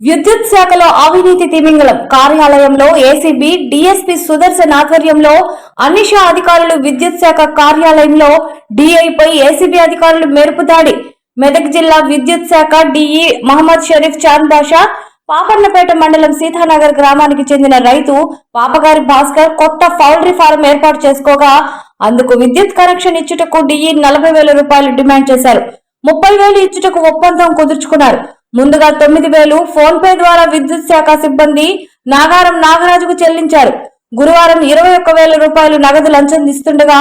విద్యుత్ శాఖలో అవినీతి తిమింగలం. కార్యాలయంలో ఏసీబీ డీఎస్పీ సుదర్శన్ ఆధ్వర్యంలో అన్నిషా అధికారులు విద్యుత్ శాఖ కార్యాలయంలో డిఐపై ఏసీబీ అధికారులు మెరుపు దాడి. మెదక్ జిల్లా విద్యుత్ శాఖ డిఈ మహమ్మద్ షరీఫ్ చాంద్ బాషా పాపన్నపేట మండలం సీతానగర్ గ్రామానికి చెందిన రైతు పాపగారి భాస్కర్ కొత్త పౌల్ట్రీ ఫారం ఏర్పాటు చేసుకోగా అందుకు విద్యుత్ కనెక్షన్ ఇచ్చుటకు డిఈ నలభై వేల రూపాయలు డిమాండ్ చేశారు. ముప్పై వేలు ఇచ్చుటకు ఒప్పందం కుదుర్చుకున్నారు. ముందుగా తొమ్మిది వేలు ఫోన్ పే ద్వారా విద్యుత్ శాఖ సిబ్బంది నాగారం నాగరాజుకు చెల్లించారు. గురువారం ఇరవై ఒక్క వేల రూపాయలు నగదు లంచం ఇస్తుండగా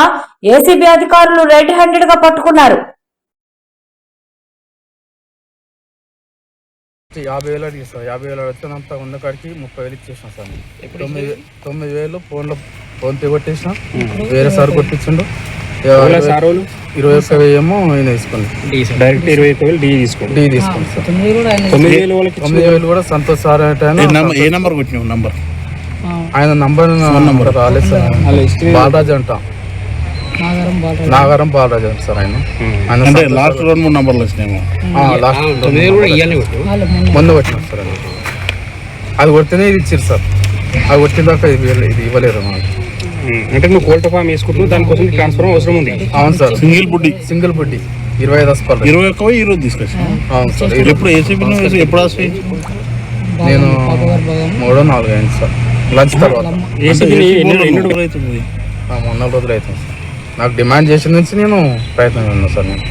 ఏసీబీ అధికారులు రెడ్ హ్యాండెడ్గా పట్టుకున్నారు. యాభై వేలు అడిగి సార్ యాభై వేలు వచ్చినంత ఉన్న కాడికి ముప్పై వేలు ఇచ్చేసాం సార్. తొమ్మిది తొమ్మిది వేలు ఫోన్లో ఫోన్ పే కొట్టేసిన వేరే సార్ కొట్టించిండు. ఇరవై ఒక్క వెయ్యి ఏమో ఆయన తీసుకోండి డైరెక్ట్ ఇరవై ఒక్క వేలు డీ తీసుకోండి. డీ తీసుకోండి సార్. తొమ్మిది వేలు వాళ్ళకి తొమ్మిది వేలు కూడా సంతోష్ సార్ ఏ నంబర్- కొట్టినావు? నంబర్. ఆయన నంబర్ నంబర్ రాలేదు సార్. బాలరాజు అంట. నాగారం బాలరాజు అంట సార్ ఆయన. ఆయన అంటే లాస్ట్ రెండు మూడు నంబర్లు వచ్చినాయేమో. ఆ, లాస్ట్ మొన్న కొట్టినాం సార్ అది కొడితేనే ఇది ఇచ్చారు సార్. అది కొట్టిన దాకా ఇది ఇవ్వలే- ఇది ఇవ్వలేరు మనకి ఉమ్, అంటే నువ్వు కోల్డ్ ఫామ్ వేసుకుంటున్నావు దానికోసం ట్రాన్స్ఫర్ అవసరం ఉంది. అవును సార్. సింగిల్ బుడ్డి. సింగిల్ బుడ్డి. ఇరవై ఐదు వస్తాలు ఇరవై ఒక్క ఈ రోజు తీసుకొచ్చిన. అవును సార్ ఎప్పుడు నువ్వు ఎప్పుడు వస్తాయి నేను మూడో నాలుగు అయింది సార్. లంచ్ తర్వాత. ఏసీబీ ఎన్ని రోజులు అవుతుంది? మూడు నాలుగు రోజులు అవుతుంది సార్. నాకు డిమాండ్ చేసిన నుంచి నేను ప్రయత్నం ఉన్నా సార్ నేను.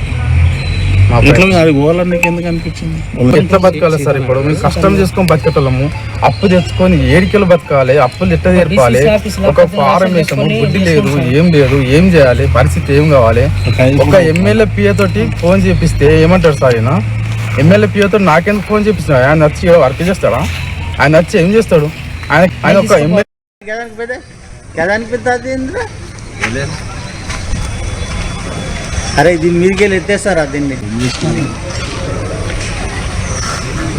మా ఎట్లా ప్రయత్నం- అది పోవాలని నీకు ఎందుకు అనిపించింది? ఎట్లా బతకాలి సార్ ఇప్పుడు? మేము కష్టం చేసుకొని బతికేటోళ్ళము. అప్పు తెచ్చుకొని ఏడికెళ్ళి బతకాలి అప్పులు ఎట్లా తీర్పాలి ఒక ఫారం వేసాము బుద్ధి లేదు ఏం లేదు ఏం చేయాలి పరిస్థితి ఏం కావాలి? ఒక ఎమ్మెల్యే పిఏ తోటి ఫోన్ చేపిస్తే ఏమంటాడు సార్ ఆయన? ఎమ్మెల్యే పిఏ తోటి నాకెందుకు ఫోన్ చేపిస్తున్నా ఆయన వచ్చి వర్క్ చేస్తాడా? ఆయన వచ్చి ఏం చేస్తాడు? ఆయన ఆయన ఒక ఎమ్మెల్యే అరే దీని మీదకి వెళ్ళి ఎత్తేస్తారా దీన్ని?